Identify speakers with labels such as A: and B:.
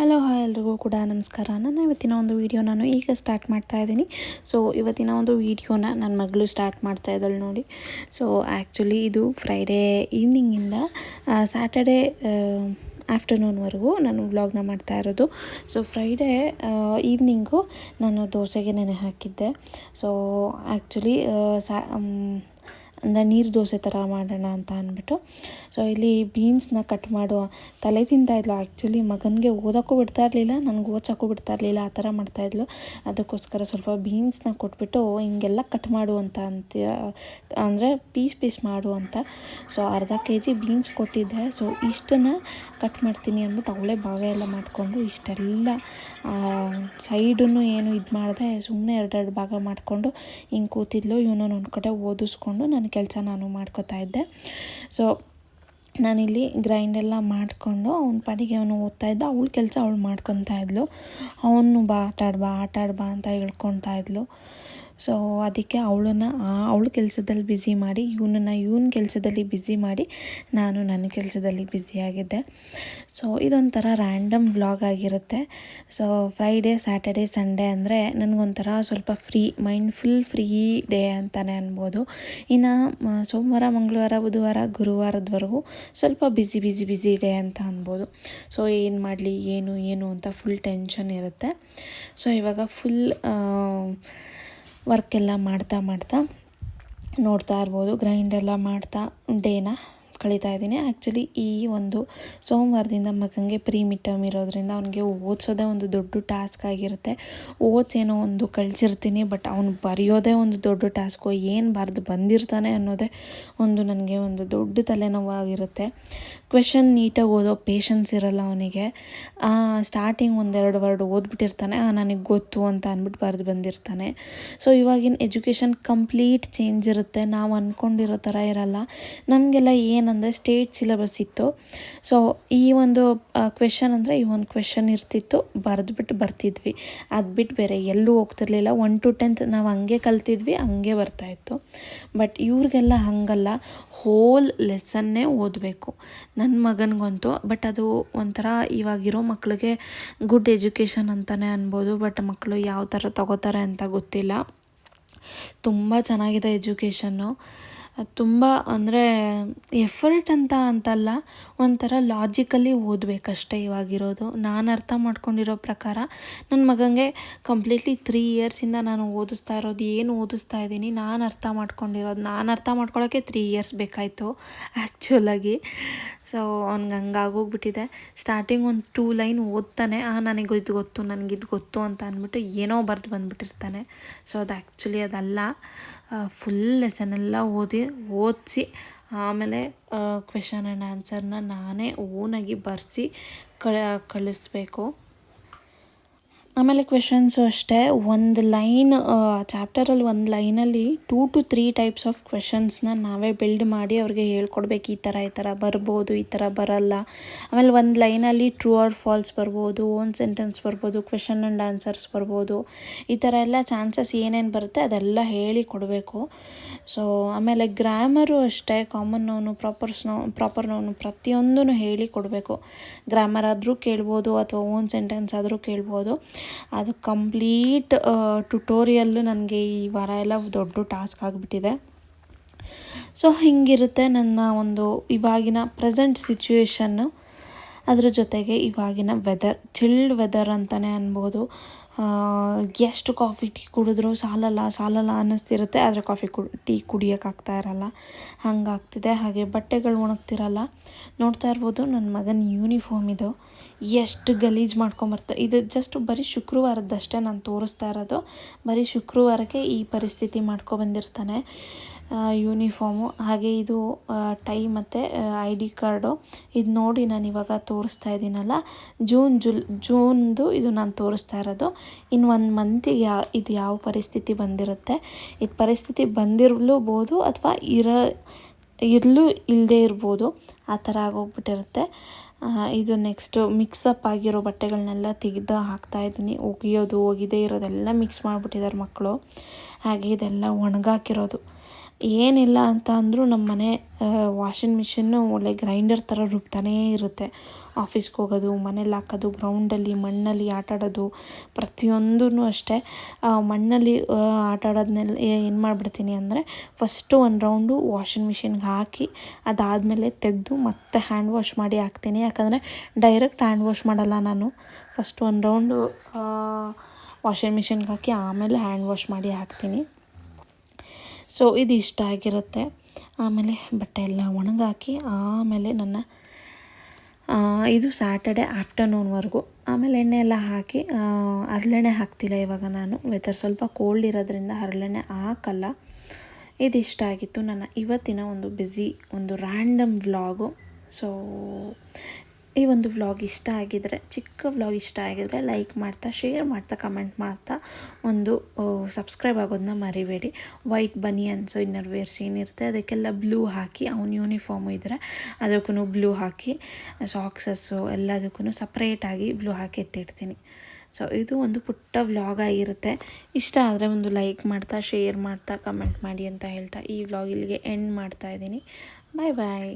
A: Hello hi ಎಲ್ರಿಗೂ ಕೂಡ ನಮಸ್ಕಾರ. ನನ್ನ ಇವತ್ತಿನ ಒಂದು ವೀಡಿಯೋ ನಾನು ಈಗ ಸ್ಟಾರ್ಟ್ ಮಾಡ್ತಾ ಇದ್ದೀನಿ. ಸೊ ಇವತ್ತಿನ ಒಂದು ವೀಡಿಯೋನ ನನ್ನ ಮಗಳು ಸ್ಟಾರ್ಟ್ ಮಾಡ್ತಾ ಇದ್ದಾಳೆ ನೋಡಿ. ಸೊ ಆ್ಯಕ್ಚುಲಿ ಇದು ಫ್ರೈಡೇ ಈವ್ನಿಂಗಿಂದ ಸ್ಯಾಟರ್ಡೇ ಆಫ್ಟರ್ನೂನ್ವರೆಗೂ ನಾನು ವ್ಲಾಗ್ನ ಮಾಡ್ತಾ ಇರೋದು. ಸೊ ಫ್ರೈಡೇ ಈವ್ನಿಂಗು ನಾನು ದೋಸೆಗೆ ನೆನೆ ಹಾಕಿದ್ದೆ. ಸೊ ಆ್ಯಕ್ಚುಲಿ ಸ್ಯಾ ಅಂದರೆ ನೀರು ದೋಸೆ ಥರ ಮಾಡೋಣ ಅಂತ ಅಂದ್ಬಿಟ್ಟು. ಸೊ ಇಲ್ಲಿ ಬೀನ್ಸ್ನ ಕಟ್ ಮಾಡುವ ತಲೆ ತಿಂತಾಯಿದ್ಲು ಆ್ಯಕ್ಚುಲಿ ಮಗನಿಗೆ ಓದೋಕ್ಕೂ ಬಿಡ್ತಾ ಇರಲಿಲ್ಲ, ನನಗೆ ಓದ್ಸೋಕ್ಕೂ ಬಿಡ್ತಾ ಇರಲಿಲ್ಲ, ಆ ಥರ ಮಾಡ್ತಾಯಿದ್ಲು ಅದಕ್ಕೋಸ್ಕರ ಸ್ವಲ್ಪ ಬೀನ್ಸ್ನ ಕೊಟ್ಬಿಟ್ಟು ಹಿಂಗೆಲ್ಲ ಕಟ್ ಮಾಡು ಅಂತ ಅಂತ ಅಂದರೆ ಪೀಸ್ ಪೀಸ್ ಮಾಡು ಅಂತ. ಸೊ ಅರ್ಧ ಕೆ ಜಿ ಬೀನ್ಸ್ ಕೊಟ್ಟಿದ್ದೆ. ಸೊ ಇಷ್ಟನ್ನು ಕಟ್ ಮಾಡ್ತೀನಿ ಅಂದ್ಬಿಟ್ಟು ಅವಳೇ ಭಾವ ಎಲ್ಲ ಮಾಡಿಕೊಂಡು ಇಷ್ಟೆಲ್ಲ ಸೈಡನ್ನು ಏನು ಇದು ಮಾಡಿದೆ ಸುಮ್ಮನೆ ಎರಡೆರಡು ಭಾಗ ಮಾಡಿಕೊಂಡು ಹಿಂಗೆ ಕೂತಿದ್ಲು. ಇವನು ಒಂದು ಕಡೆ ಓದಿಸ್ಕೊಂಡು ನನ್ನ ಕೆಲಸ ನಾನು ಮಾಡ್ಕೋತಾ ಇದ್ದೆ. ಸೊ ನಾನಿಲ್ಲಿ ಗ್ರೈಂಡೆಲ್ಲ ಮಾಡಿಕೊಂಡು ಅವ್ನ ಪಾಡಿಗೆ ಅವನು ಓದ್ತಾ ಇದ್ದ. ಅವಳು ಕೆಲಸ ಅವಳು ಮಾಡ್ಕೊತಾ ಇದ್ಲು. ಅವನು ಬಾ, ಆಟಾಡ್ಬಾ ಬಾ ಆಟಾಡ್ ಬಾ ಅಂತ ಹೇಳ್ಕೊತಾ ಇದ್ಲು. ಸೊ ಅದಕ್ಕೆ ಅವಳನ್ನು ಅವಳ ಕೆಲಸದಲ್ಲಿ ಬ್ಯುಸಿ ಮಾಡಿ, ಇವನನ್ನು ಇವನ ಕೆಲಸದಲ್ಲಿ ಬ್ಯುಸಿ ಮಾಡಿ ನಾನು ನನ್ನ ಕೆಲಸದಲ್ಲಿ ಬ್ಯುಸಿಯಾಗಿದ್ದೆ ಸೊ ಇದೊಂಥರ ರ್ಯಾಂಡಮ್ ವ್ಲಾಗ್ ಆಗಿರುತ್ತೆ. ಸೊ ಫ್ರೈಡೇ ಸ್ಯಾಟರ್ಡೇ ಸಂಡೇ ಅಂದರೆ ನನಗೊಂಥರ ಸ್ವಲ್ಪ free mind full free day ಅಂತಲೇ ಅನ್ಬೋದು. ಇನ್ನು ಸೋಮವಾರ, ಮಂಗಳವಾರ, ಬುಧವಾರ, ಗುರುವಾರದವರೆಗೂ ಸ್ವಲ್ಪ ಬ್ಯುಸಿ ಬ್ಯುಸಿ ಬ್ಯುಸಿ ಡೇ ಅಂತ ಅನ್ಬೋದು. ಸೊ ಏನು ಮಾಡಲಿ, ಏನು ಏನು ಅಂತ ಫುಲ್ ಟೆನ್ಷನ್ ಇರುತ್ತೆ. ಸೊ ಇವಾಗ ಫುಲ್ ವರ್ಕೆಲ್ಲ ಮಾಡ್ತಾ ಮಾಡ್ತಾ ನೋಡ್ತಾ ಇರ್ಬೋದು ಗ್ರೈಂಡೆಲ್ಲ ಮಾಡ್ತಾ ಡೇನ ಕಳೀತಾ ಇದ್ದೀನಿ. ಆ್ಯಕ್ಚುಲಿ ಈ ಒಂದು ಸೋಮವಾರದಿಂದ ಮಗನಿಗೆ ಪ್ರೀ ಮಿಡ್ ಟರ್ಮ್ ಇರೋದ್ರಿಂದ ಅವನಿಗೆ ಓದಿಸೋದೇ ಒಂದು ದೊಡ್ಡ ಟಾಸ್ಕ್ ಆಗಿರುತ್ತೆ. ಓದ್ಸೇನೋ ಒಂದು ಕಳಿಸಿರ್ತೀನಿ ಬಟ್ ಅವನು ಬರೆಯೋದೇ ಒಂದು ದೊಡ್ಡ ಟಾಸ್ಕು ಏನು ಬರೆದು ಬಂದಿರ್ತಾನೆ ಅನ್ನೋದೇ ಒಂದು ನನಗೆ ಒಂದು ದೊಡ್ಡ ತಲೆನೋವಾಗಿರುತ್ತೆ. ಕ್ವೆಶನ್ ನೀಟಾಗಿ ಓದೋ ಪೇಷನ್ಸ್ ಇರಲ್ಲ ಅವನಿಗೆ. ಸ್ಟಾರ್ಟಿಂಗ್ ಒಂದೆರಡು ವರ್ಡ್ ಓದ್ಬಿಟ್ಟಿರ್ತಾನೆ. ನನಗೆ ಗೊತ್ತು ಅಂತ ಅಂದ್ಬಿಟ್ಟು ಬರೆದು ಬಂದಿರ್ತಾನೆ. ಸೊ ಇವಾಗಿನ ಎಜುಕೇಷನ್ ಕಂಪ್ಲೀಟ್ ಚೇಂಜ್ ಇರುತ್ತೆ. ನಾವು ಅಂದ್ಕೊಂಡಿರೋ ಥರ ಇರಲ್ಲ. ನಮಗೆಲ್ಲ ಏನಂದರೆ ಸ್ಟೇಟ್ ಸಿಲೆಬಸ್ ಇತ್ತು. ಸೊ ಈ ಒಂದು ಕ್ವೆಶನ್ ಅಂದರೆ ಈ ಒಂದು ಕ್ವೆಶನ್ ಇರ್ತಿತ್ತು. ಬರೆದ್ಬಿಟ್ಟು ಬರ್ತಿದ್ವಿ. ಅದು ಬಿಟ್ಟು ಬೇರೆ ಎಲ್ಲೂ ಹೋಗ್ತಿರ್ಲಿಲ್ಲ. ಒನ್ ಟು ಟೆಂತ್ ನಾವು ಹಂಗೆ ಕಲ್ತಿದ್ವಿ, ಹಂಗೆ ಬರ್ತಾಯಿತ್ತು ಬಟ್ ಇವ್ರಿಗೆಲ್ಲ ಹಾಗಲ್ಲ. ಹೋಲ್ ಲೆಸನ್ನೇ ಓದಬೇಕು. ನನ್ನ ಮಗನಿಗಂತೂ ಬಟ್ ಅದು ಒಂಥರ ಇವಾಗಿರೋ ಮಕ್ಕಳಿಗೆ ಗುಡ್ ಎಜುಕೇಷನ್ ಅಂತಲೇ ಅನ್ಬೋದು ಬಟ್ ಮಕ್ಕಳು ಯಾವ ಥರ ತಗೋತಾರೆ ಅಂತ ಗೊತ್ತಿಲ್ಲ. ತುಂಬ ಚೆನ್ನಾಗಿದೆ ಎಜುಕೇಷನ್ನು ತುಂಬ ಅಂದರೆ ಎಫರ್ಟ್ ಅಂತ ಅಂತಲ್ಲ, ಒಂಥರ ಲಾಜಿಕಲಿ ಓದಬೇಕಷ್ಟೇ ಇವಾಗಿರೋದು. ನಾನು ಅರ್ಥ ಮಾಡ್ಕೊಂಡಿರೋ ಪ್ರಕಾರ ನನ್ನ ಮಗನಿಗೆ ಕಂಪ್ಲೀಟ್ಲಿ ತ್ರೀ ಇಯರ್ಸಿಂದ ನಾನು ಓದಿಸ್ತಾ ಇರೋದು, ಏನು ಓದಿಸ್ತಾ ಇದ್ದೀನಿ, ನಾನು ಅರ್ಥ ಮಾಡ್ಕೊಂಡಿರೋದು, ನಾನು ಅರ್ಥ ಮಾಡ್ಕೊಳ್ಳೋಕ್ಕೆ ತ್ರೀ ಇಯರ್ಸ್ ಬೇಕಾಯಿತು ಆ್ಯಕ್ಚುಲಾಗಿ ಸೊ ಅವ್ನಿಗೆ ಹಂಗಾಗೋಗ್ಬಿಟ್ಟಿದೆ. ಸ್ಟಾರ್ಟಿಂಗ್ ಒಂದು ಟೂ ಲೈನ್ ಓದ್ತಾನೆ, ಆ, ನನಗೆ ಇದು ಗೊತ್ತು ನನಗಿದು ಗೊತ್ತು ಅಂತ ಅಂದ್ಬಿಟ್ಟು ಏನೋ ಬರೆದು ಬಂದುಬಿಟ್ಟಿರ್ತಾನೆ. ಸೊ ಅದು ಆ್ಯಕ್ಚುಲಿ ಅದಲ್ಲ. ಫುಲ್ ಲೆಸನೆಲ್ಲ ಓದಿ ಓದಿಸಿ ಆಮೇಲೆ ಕ್ವೆಶನ್ ಆ್ಯಂಡ್ ಆನ್ಸರ್ನ ನಾನೇ ಓನಾಗಿ ಬರೆಸಿ ಕಳ ಕಳಿಸ್ಬೇಕು. ಆಮೇಲೆ ಕ್ವೆಶನ್ಸು ಅಷ್ಟೇ. ಒಂದು ಲೈನ್ ಚಾಪ್ಟರಲ್ಲಿ ಒಂದು ಲೈನಲ್ಲಿ two to three types of ಕ್ವೆಶನ್ಸ್ನ ನಾವೇ ಬಿಲ್ಡ್ ಮಾಡಿ ಅವ್ರಿಗೆ ಹೇಳ್ಕೊಡ್ಬೇಕು. ಈ ಥರ ಈ ಥರ ಬರ್ಬೋದು, ಈ ಥರ ಬರಲ್ಲ. ಆಮೇಲೆ ಒಂದು ಲೈನಲ್ಲಿ ಟ್ರೂ ಆರ್ ಫಾಲ್ಸ್ ಬರ್ಬೋದು ಓನ್ ಸೆಂಟೆನ್ಸ್ ಬರ್ಬೋದು ಕ್ವೆಶನ್ ಆ್ಯಂಡ್ ಆನ್ಸರ್ಸ್ ಬರ್ಬೋದು. ಈ ಥರ ಎಲ್ಲ ಚಾನ್ಸಸ್ ಏನೇನು ಬರುತ್ತೆ ಅದೆಲ್ಲ ಹೇಳಿ ಕೊಡಬೇಕು. ಸೊ ಆಮೇಲೆ ಗ್ರಾಮರು ಅಷ್ಟೇ common noun propers no proper noun ಪ್ರತಿಯೊಂದೂ ಹೇಳಿ ಕೊಡಬೇಕು. ಗ್ರಾಮರ್ ಆದರೂ ಕೇಳ್ಬೋದು ಅಥವಾ ಓನ್ ಸೆಂಟೆನ್ಸ್ ಆದರೂ ಕೇಳ್ಬೋದು. ಅದು ಕಂಪ್ಲೀಟ್ ಟ್ಯುಟೋರಿಯಲ್ಲು ನನಗೆ ಈ ವಾರ ಎಲ್ಲ ದೊಡ್ಡ ಟಾಸ್ಕ್ ಆಗಿಬಿಟ್ಟಿದೆ. ಸೊ ಹಿಂಗಿರುತ್ತೆ ನನ್ನ ಒಂದು ಇವಾಗಿನ ಪ್ರೆಸೆಂಟ್ ಸಿಚುವೇಶನ್ನು ಅದರ ಜೊತೆಗೆ ಇವಾಗಿನ ವೆದರ್ ಚಿಲ್ಡ್ ವೆದರ್ ಅಂತಲೇ ಅನ್ಬೋದು. ಎಷ್ಟು ಕಾಫಿ ಟೀ ಕುಡಿದ್ರೂ ಸಾಲಲ್ಲ ಸಾಲಲ್ಲ ಅನ್ನಿಸ್ತಿರುತ್ತೆ, ಆದರೆ ಕಾಫಿ ಕು ಟೀ ಕುಡಿಯೋಕ್ಕಾಗ್ತಾ ಇರಲ್ಲ. ಹಂಗಾಗ್ತಿದೆ, ಹಾಗೆ ಬಟ್ಟೆಗಳು ಒಣಗ್ತಿರಲ್ಲ. ನೋಡ್ತಾ ಇರ್ಬೋದು ನನ್ನ ಮಗನ ಯೂನಿಫಾರ್ಮ್ ಇದು. ಎಷ್ಟು ಗಲೀಜು ಮಾಡ್ಕೊಂಬರ್ತಾ, ಇದು ಜಸ್ಟ್ ಬರೀ ಶುಕ್ರವಾರದ್ದಷ್ಟೇ ನಾನು ತೋರಿಸ್ತಾ ಇರೋದು. ಬರೀ ಶುಕ್ರವಾರಕ್ಕೆ ಈ ಪರಿಸ್ಥಿತಿ ಮಾಡ್ಕೊಬಂದಿರ್ತಾನೆ ಯೂನಿಫಾರ್ಮು ಹಾಗೆ ಇದು ಟೈ ಮತ್ತು ಐ ಡಿ ಕಾರ್ಡು ಇದು ನೋಡಿ ನಾನು ಇವಾಗ ತೋರಿಸ್ತಾ ಇದ್ದೀನಲ್ಲ ಜೂನ್, ಜುಲ್, ಜೂನ್ದು ಇದು ನಾನು ತೋರಿಸ್ತಾ ಇರೋದು. ಇನ್ನು ಒಂದು ಮಂತಿಗೆ ಯಾ, ಇದು ಯಾವ ಪರಿಸ್ಥಿತಿ ಬಂದಿರುತ್ತೆ? ಇದು ಪರಿಸ್ಥಿತಿ ಬಂದಿರಲೂಬೋದು ಅಥವಾ ಇರ, ಇರಲೂ ಇಲ್ಲದೇ ಇರ್ಬೋದು? ಆ ಥರ ಆಗೋಗ್ಬಿಟ್ಟಿರುತ್ತೆ. ಇದು ನೆಕ್ಸ್ಟು ಮಿಕ್ಸಪ್ ಆಗಿರೋ ಬಟ್ಟೆಗಳನ್ನೆಲ್ಲ ತೆಗೆದು ಹಾಕ್ತಾಯಿದ್ದೀನಿ ಒಗೆಯೋದು, ಒಗಿದೆ ಇರೋದೆಲ್ಲ ಮಿಕ್ಸ್ ಮಾಡಿಬಿಟ್ಟಿದ್ದಾರೆ ಮಕ್ಕಳು. ಹಾಗೆ ಇದೆಲ್ಲ ಒಣಗಾಕಿರೋದು. ಏನಿಲ್ಲ ಅಂತ ಅಂದರೂ ನಮ್ಮ ಮನೆ ವಾಷಿಂಗ್ ಮಿಷಿನ್ನು ಒಳ್ಳೆ ಗ್ರೈಂಡರ್ ಥರ ರುಬ್ತಾನೇ ಇರುತ್ತೆ. ಆಫೀಸ್ಗೆ ಹೋಗೋದು, ಮನೇಲಿ ಹಾಕೋದು, ಗ್ರೌಂಡಲ್ಲಿ, ಮಣ್ಣಲ್ಲಿ ಆಟಾಡೋದು ಪ್ರತಿಯೊಂದೂ ಅಷ್ಟೇ. ಮಣ್ಣಲ್ಲಿ ಆಟಾಡೋದನ್ನೆಲ್ಲ ಏನು ಮಾಡಿಬಿಡ್ತೀನಿ ಅಂದರೆ ಫಸ್ಟು ಒಂದು ರೌಂಡು ವಾಷಿಂಗ್ ಮಿಷಿನ್ಗೆ ಹಾಕಿ ಅದಾದಮೇಲೆ ತೆಗೆದು ಮತ್ತೆ ಹ್ಯಾಂಡ್ ವಾಶ್ ಮಾಡಿ ಹಾಕ್ತೀನಿ. ಯಾಕಂದರೆ ಡೈರೆಕ್ಟ್ ಹ್ಯಾಂಡ್ ವಾಶ್ ಮಾಡಲ್ಲ ನಾನು. ಫಸ್ಟ್ ಒಂದು ರೌಂಡು ವಾಷಿಂಗ್ ಮಿಷಿನ್ಗೆ ಹಾಕಿ ಆಮೇಲೆ ಹ್ಯಾಂಡ್ ವಾಶ್ ಮಾಡಿ ಹಾಕ್ತೀನಿ. ಸೊ ಇದು ಇಷ್ಟ ಆಗಿರುತ್ತೆ. ಆಮೇಲೆ ಬಟ್ಟೆ ಎಲ್ಲ ಒಣಗಾಕಿ ಆಮೇಲೆ ನನ್ನ ಇದು ಸ್ಯಾಟರ್ಡೆ ಆಫ್ಟರ್ನೂನ್ವರೆಗೂ ಆಮೇಲೆ ಎಣ್ಣೆ ಎಲ್ಲ ಹಾಕಿ ಹರಳೆಣ್ಣೆ ಹಾಕ್ತಿಲ್ಲ ಇವಾಗ ನಾನು. ವೆದರ್ ಸ್ವಲ್ಪ ಕೋಲ್ಡ್ ಇರೋದ್ರಿಂದ ಹರಳೆಣ್ಣೆ ಹಾಕಲ್ಲ. ಇದಿಷ್ಟ ಆಗಿತ್ತು ನನ್ನ ಇವತ್ತಿನ ಒಂದು ಬ್ಯುಸಿ ಒಂದು ರ್ಯಾಂಡಮ್ ವ್ಲಾಗು ಸೊ ಈ ಒಂದು ವ್ಲಾಗ್ ಇಷ್ಟ ಆಗಿದರೆ, ಚಿಕ್ಕ ವ್ಲಾಗ್ ಇಷ್ಟ ಆಗಿದರೆ ಲೈಕ್ ಮಾಡ್ತಾ ಶೇರ್ ಮಾಡ್ತಾ ಕಮೆಂಟ್ ಮಾಡ್ತಾ ಒಂದು ಸಬ್ಸ್ಕ್ರೈಬ್ ಆಗೋದನ್ನ ಮರಿಬೇಡಿ. ವೈಟ್ ಬನಿಯನ್ಸ್ ಇನ್ನರ್ ವೇರ್ಸ್ ಏನಿರುತ್ತೆ, ಅದಕ್ಕೆಲ್ಲ ಬ್ಲೂ ಹಾಕಿ, ಅವ್ನ ಯೂನಿಫಾರ್ಮು ಇದ್ದರೆ ಅದಕ್ಕೂ ಬ್ಲೂ ಹಾಕಿ ಸಾಕ್ಸಸ್ಸು ಎಲ್ಲದಕ್ಕೂ ಸಪ್ರೇಟಾಗಿ ಬ್ಲೂ ಹಾಕಿ ಎತ್ತಿಡ್ತೀನಿ. ಸೊ ಇದು ಒಂದು ಪುಟ್ಟ ವ್ಲಾಗ್ ಆಗಿರುತ್ತೆ. ಇಷ್ಟ ಆದರೆ ಒಂದು ಲೈಕ್ ಮಾಡ್ತಾ ಶೇರ್ ಮಾಡ್ತಾ ಕಮೆಂಟ್ ಮಾಡಿ ಅಂತ ಹೇಳ್ತಾ ಈ ವ್ಲಾಗ್ ಇಲ್ಲಿಗೆ ಎಂಡ್ ಮಾಡ್ತಾ ಇದ್ದೀನಿ. ಬಾಯ್ ಬಾಯ್